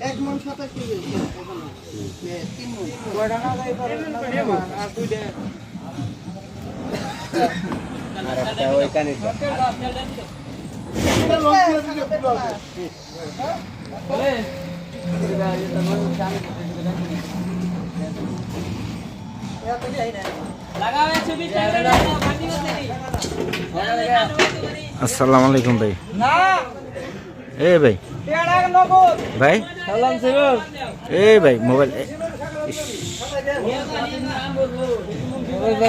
এক মন সাতাশ কেজি এখনও। এ, তিন আর একটা ওইখানে আসসালামু আলাইকুম ভাই। এ ভাই। ভাই? এ ভাই মোবাইল।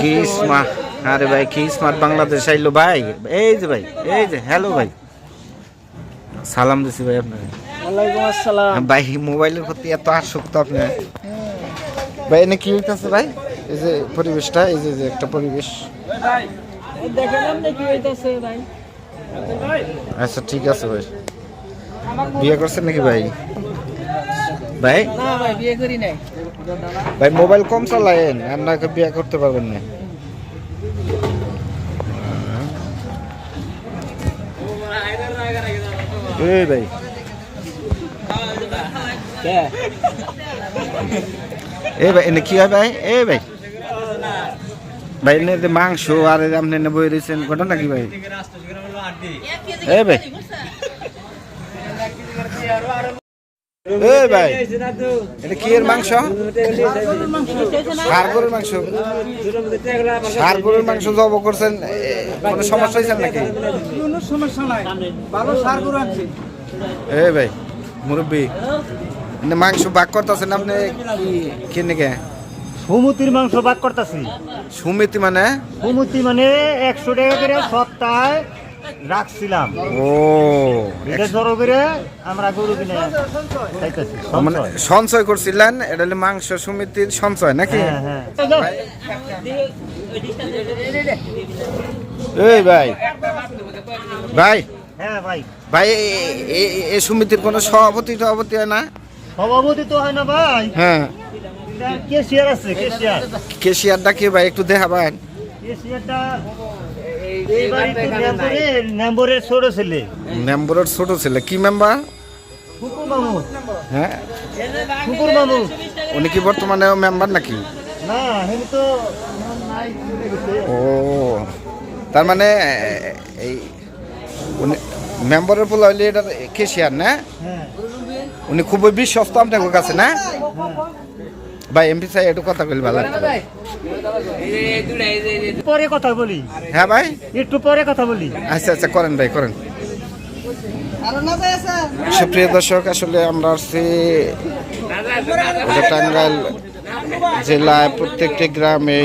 কি স্মার্ট আরে ভাই কি স্মার্ট বাংলাদেশ আইলো ভাই। এই যে ভাই এই যে হ্যালো ভাই। সালাম দিছি ভাই আপনাকে। ওয়ালাইকুম আসসালাম। ভাই মোবাইলের প্রতি এত আসক্ত আপনি। ভাই এনে কি হইতেছে ভাই? এই যে পরিবেশটা এই যে যে একটা পরিবেশ। দেখেন আপনি কি হইতাছে ভাই। আচ্ছা ঠিক আছে ভাই। বিয়ে করছেন নাকি ভাই? ভাই? না ভাই বিয়ে করি নাই। ভাই মোবাইল কম চালায়েন আপনাকে বিয়ে করতে পারবেন না। এই ভাই। এই ভাই এনে কি হয় ভাই? এই ভাই। ভাই এনে মাংস আর আপনি বই রয়েছেন ঘটনা কি ভাই? এই ভাই। এই ভাই এটা কি এর মাংস? ষাড় গরুর মাংস। ষাড় গরুর মাংস জব করছেন কোনো সমস্যা হয়েছে নাকি? কোনো সমস্যা নাই ভালো সার করে আনছি এই ভাই মুরব্বী মাংস বাক করতেছেন আপনি কি কিনে গে হুমুতির মাংস ভাগ করতেছি। সুমিতি মানে? হুমুতি মানে একশো টাকা করে সপ্তাহে রাখছিলাম। ও। এটা জড়ো করে আমরা গরু কিনে খাইতেছি। মানে সঞ্চয়। করছিলেন এটা হলো মাংস সমিতির সঞ্চয় নাকি? হ্যাঁ হ্যাঁ। এই ভাই ভাই। হ্যাঁ ভাই। ভাই এ- সমিতির কোনো সভাপতি সভাপতি হয় না? সভাপতি তো হয় না ভাই। হ্যাঁ। কেশিয়ার আছে কেশিয়ার। কেশিয়ার ডাকি ভাই একটু দেখাবেন? কেশিয়ারটা মেম্বরের মেম্বরের ছোট ছেলে। মেম্বারের ছোট ছেলে। কি মেম্বার? হ্যাঁ? উনি কি বর্তমানে মেম্বার নাকি। ও তার মানে এই মেম্বারের পোলা হইলে এটা কেশিয়ার না? হ্যাঁ। উনি খুবই বিশ্বস্ত আপনার কাছে না? ভাই এমপি সাহেব একটু কথা কইলে ভালো। পরে কথা বলি। হ্যাঁ ভাই। একটু পরে কথা বলি। আচ্ছা আচ্ছা করেন ভাই করেন। সুপ্রিয় দর্শক আসলে আমরা আসছি টাঙ্গাইল জেলায় প্রত্যেকটি গ্রামে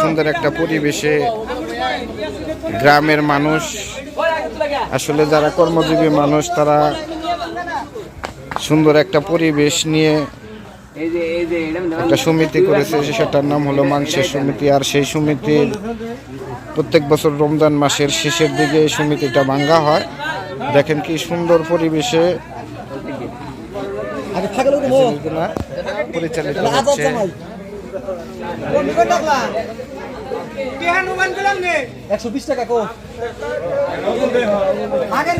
সুন্দর একটা পরিবেশে। গ্রামের মানুষ আসলে যারা কর্মজীবী মানুষ তারা সুন্দর একটা পরিবেশ নিয়ে একটা সমিতি করেছে সেটার নাম হলো মাংসের সমিতি আর সেই সমিতির প্রত্যেক বছর রমজান মাসের শেষের দিকে এই সমিতিটা ভাঙ্গা হয়। দেখেন কি সুন্দর পরিবেশে পরিচালিত হচ্ছে। একশো বিশ টাকা কো। আগের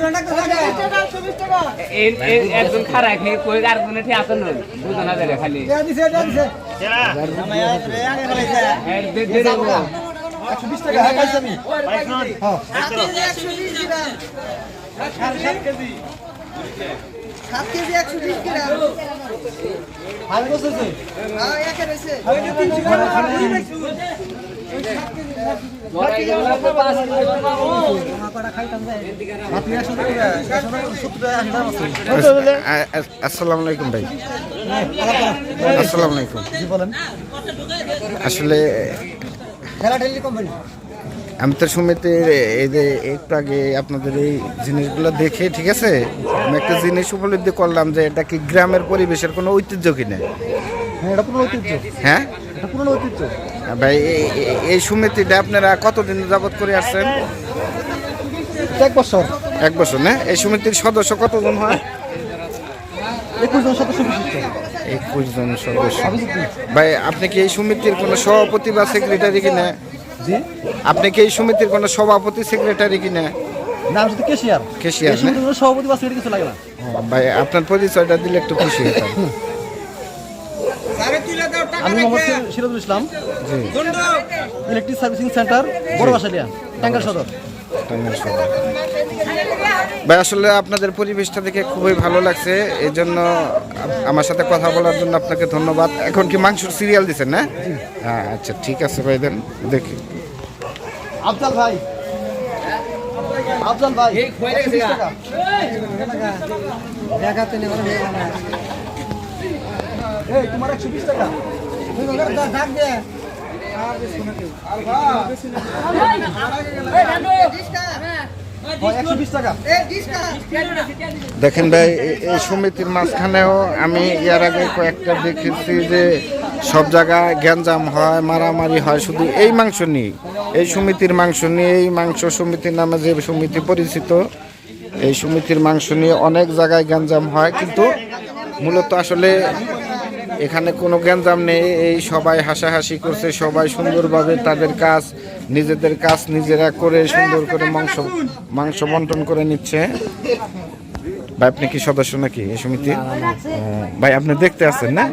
একজন খারাপ কই আর কোনো ঠিক আসেন না? বুঝো খালি। দিছে এটা দিছে। একশো বিশ টাকা হ্যাঁ পাইছি সাত কেজি একশো বিশ গ্রাম ভালো বসেছে হ্যাঁ একে রয়েছে তিনশো গ্রাম আ- আ- আসসালামু আলাইকুম ভাই। আসসালামু আলাইকুম। আসলে আমি তো সমিতির এই যে একটু আগে আপনাদের এই জিনিসগুলো দেখে ঠিক আছে? আমি একটা জিনিস উপলব্ধি করলাম যে এটা কি গ্রামের পরিবেশের কোনো ঐতিহ্য কিনা হ্যাঁ এটা ঐতিহ্য। হ্যাঁ? এটা ঐতিহ্য। ভাই এই- সমিতিটা আপনারা কতদিন যাবত করে আসছেন? এক বছর। এক বছর না? এই সমিতির সদস্য কতজন হয়? একুশ জন সদস্য একুশ জন সদস্য। ভাই আপনি কি এই সমিতির কোনো সভাপতি বা সেক্রেটারি কিনা? আপনি কি এই সমিতির কোনো সভাপতি সেক্রেটারি কিনা? না আমি কেশিয়ার কেশিয়ার, এই সমিতির কোনো সভাপতি বা সেক্রেটারি কিছু লাগে না। ভাই আপনার পরিচয়টা দিলে একটু খুশি হতাম। আমি Mohammad Sirajul Islam. Electric servicing centre বড় বাসালিয়া টাঙ্গার সদর টাঙ্গাইল সদর। ভাই আসলে আপনাদের পরিবেশটা দেখে খুবই ভালো লাগছে। এই জন্য আমার সাথে কথা বলার জন্য আপনাকে ধন্যবাদ। এখন কি মাংসর সিরিয়াল দিচ্ছেন না? হ্যাঁ আচ্ছা ঠিক আছে ভাই দেন দেখি। আফজাল ভাই। আফজাল ভাই এই খোয়া গেছে গা। এই তোমার একশো বিশ টাকা। দেখেন ভাই এই সমিতির মাঝখানেও আমি এর আগে কয়েকটা দেখেছি যে সব জায়গায় গ্যাঞ্জাম হয়, মারামারি হয়, শুধু এই মাংস নিয়ে এই সমিতির মাংস নিয়ে, এই মাংস সমিতির নামে যে সমিতি পরিচিত, এই সমিতির মাংস নিয়ে অনেক জায়গায় গ্যাঞ্জাম হয়, কিন্তু মূলত আসলে এখানে কোনো গ্যাঞ্জাম নেই, এই সবাই হাসাহাসি করছে, সবাই সুন্দরভাবে তাদের কাজ, নিজেদের কাজ নিজেরা করে সুন্দর করে মাংস মাংস বন্টন করে নিচ্ছে। ভাই, আপনি কি সদস্য নাকি এই সমিতি? ভাই, আপনি দেখতে আছেন না?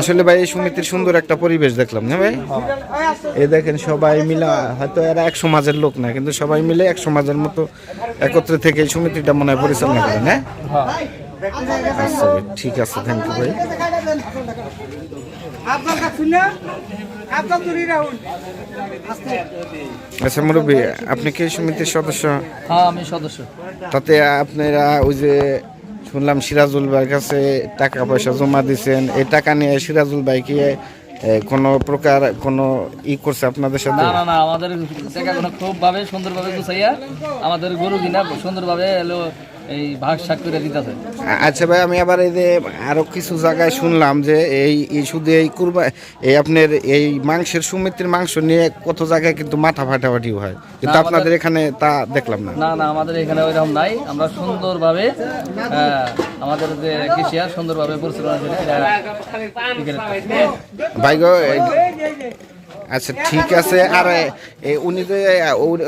আসলে ভাই, এই সমিতির সুন্দর একটা পরিবেশ দেখলাম না ভাই? এই দেখেন সবাই মিলে, হয়তো এরা এক সমাজের লোক না, কিন্তু সবাই মিলে এক সমাজের মতো একত্রে থেকে এই সমিতিটা মনে হয় পরিচালনা করেন হ্যাঁ আচ্ছা ঠিক আছে থ্যাংক ইউ ভাই। আচ্ছা মুরব্বী আপনি কি সমিতির সদস্য? হ্যাঁ আমি সদস্য। তাতে আপনারা ওই যে শুনলাম সিরাজুল ভাইয়ের কাছে টাকা পয়সা জমা দিয়েছেন এই টাকা নিয়ে সিরাজুল ভাই কি এ, কোনো প্রকার কোন ই করছে আপনাদের সাথে? না না না আমাদের টাকাগুলো খুব ভাবে সুন্দরভাবে গুছাইয়া আমাদের গরু কিনা সুন্দরভাবে এলো এই ভাগ করে দিতেছে আচ্ছা ভাই আমি আবার এই যে আরও কিছু জায়গায় শুনলাম যে এই শুধু এই কুরবা এই আপনার এই মাংসের সমিতির মাংস নিয়ে কত জায়গায় কিন্তু মাথা ফাটাফাটি হয়। কিন্তু আপনাদের এখানে তা দেখলাম না। না না আমাদের এখানে ওইরকম নাই। আমরা সুন্দরভাবে আমাদের যে কৃষিয়া সুন্দরভাবে পরিচালনা করে ভাই গো এই- আচ্ছা ঠিক আছে আর উনি যে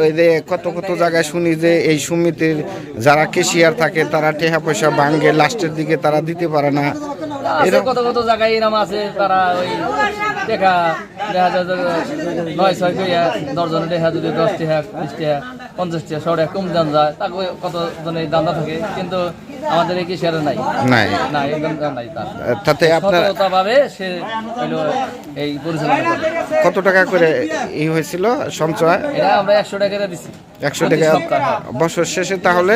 ওই যে কত কত জায়গায় শুনি যে এই সমিতির যারা কেশিয়ার থাকে তারা টেহা পয়সা ভাঙ্গে লাস্টের দিকে তারা দিতে পারে না। কত কত জায়গায় এরকম আছে তারা ওই টাকা দেখা যায় যে নয় ছয় কইয়া দশজনে দেখা যদি দশটি বিশটি পঞ্চাশটি কম দাম যায় তাকে কত জনের দান্দা থাকে কিন্তু আমাদের এই শেয়ারে নাই। নাই। না নাই তাতে আপনার ভাবে সে এই পরিচালনা কত টাকা করে ই হয়েছিল সঞ্চয়? এটা আমরা একশো টাকা দিচ্ছি একশো টাকা বছর শেষে তাহলে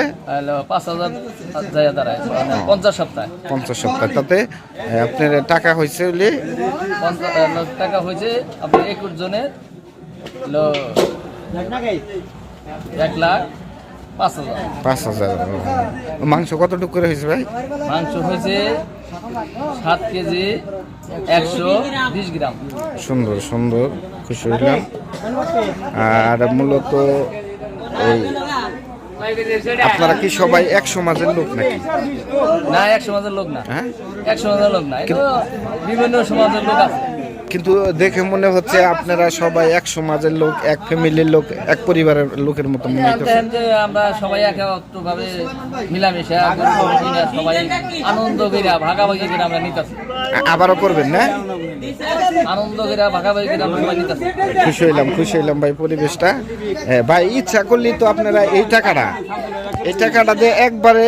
মানে পঞ্চাশ সপ্তাহে। পঞ্চাশ সপ্তাহ। তাতে আপনার টাকা হয়েছে হলে টাকা হয়েছে আপনি একুশ জনের এক লাখ পাঁচ হাজার। মাংস কতটুকু করে হয়েছে ভাই? মাংস হয়েছে সাত কেজি একশো বিশ গ্রাম। সুন্দর সুন্দর। খুশি হইলাম। আর মূলত এই আপনারা কি সবাই এক সমাজের লোক নাকি? না এক সমাজের লোক না। হ্যাঁ? এক সমাজের লোক না বিভিন্ন সমাজের লোক আছে। কিন্তু দেখে মনে হচ্ছে আপনারা সবাই এক সমাজের লোক এক ফ্যামিলির লোক এক পরিবারের লোকের মতো মনে হচ্ছে। আমরা সবাই একত্র ভাবে মিলামিশা সবাই আনন্দ কইরা ভাগাভাগি করে আমরা নিতেছি। আবারও করবেন না? আনন্দ কইরা ভাগাভাগি করে আমরা নিতেছি। খুশি হইলাম খুশি হইলাম ভাই পরিবেশটা। হ্যাঁ, ভাই ইচ্ছা করলেই তো আপনারা এই টাকাটা এই টাকাটা দিয়ে একবারে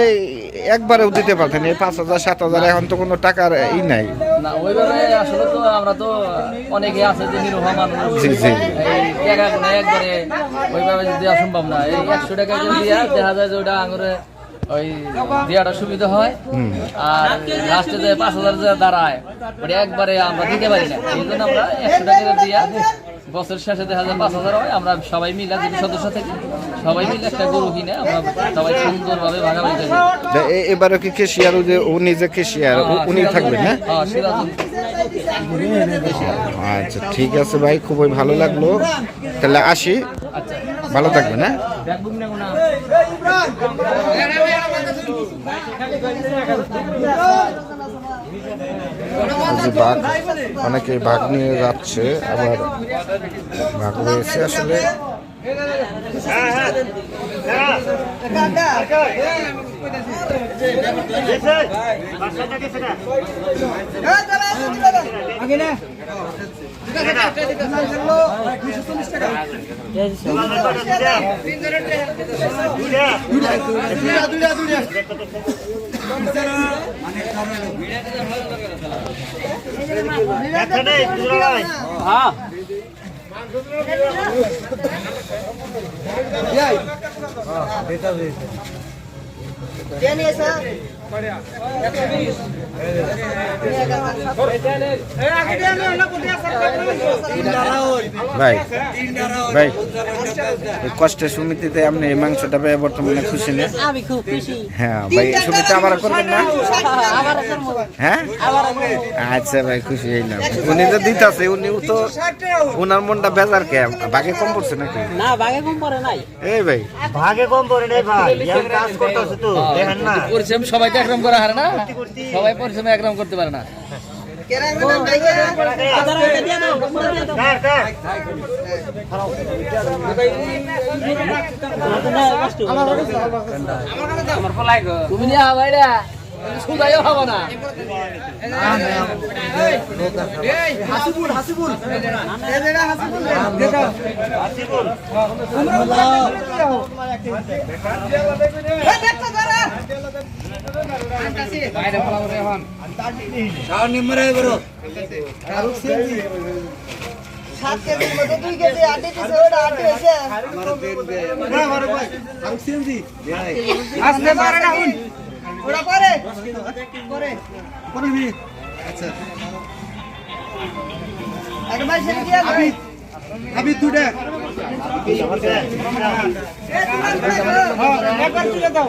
একবারেও দিতে পারতেন এই পাঁচ হাজার সাত হাজার এখন তো কোনো টাকার ই নাই। না ওইভাবে আসলে তো আমরা তো অনেকে আছে যে নিরহ মানুষ। জি, জি। টাকা গুলো একবারে ওইভাবে দেওয়া সম্ভব না। এই একশো টাকা যদি যায় যে ওটা আঙুরে ওই দেওয়াটা সুবিধা হয়। আর লাস্টে যে পাঁচ হাজার যে দাঁড়ায় ওটা একবারে আমরা দিতে পারি না। এই জন্য আমরা একশো টাকা দিয়া বছর শেষে দেখা যায় পাঁচ হাজার হয়। আমরা সবাই মিলে যদি সদস্য থাকি সবাই মিলে একটা গরু কিনে আমরা সবাই সুন্দরভাবে ভাগাভাগি করি। এ- এবারে কি কেশিয়ার যে উনি যে কেশিয়ার উনি থাকবেন হ্যাঁ হ্যাঁ আচ্ছা ঠিক আছে ভাই খুবই ভালো লাগল। তাহলে আসি। আচ্ছা। ভালো থাকবেন হ্যাঁ? বাঘ অনেকে বাঘ নিয়ে যাচ্ছে আবার বাঘ রয়েছে আসলে হ্যাঁ হ্যাঁ গেছে না। এখানে দুলা ভাই হ্যাঁ ভাই ভাই কষ্টের সমিতিতে আপনি এই মাংসটা পেয়ে বর্তমানে খুশি না? আমি খুব খুশি। হ্যাঁ ভাই এই সমিতি আবার করবেন না? হ্যাঁ? আচ্ছা ভাই খুশি হইলাম। উনি তো দিতাছে উনি তো ওনার মনটা বেজার কে? বাকি কম পড়ছে নাকি? না বাগে কম পরে নাই। এই ভাই। ভাগে কম পড়ে নাই ভাই কাজ করতেছে তো দেখেন না। সবাই তো একরকম করা হারে না? সবাই পরিশ্রম একরকম করতে পারে না। তুমি নিয়ে হবা এটা সুদাইও হব না। সাত কেজির মধ্যে দুই কেজি আটি দিছে ওটা আটি হয়েছে আসতে পারে না হুন ওটা পরে। পরে। আচ্ছা। সেটা দিয়ে। আমি দুটা দাও।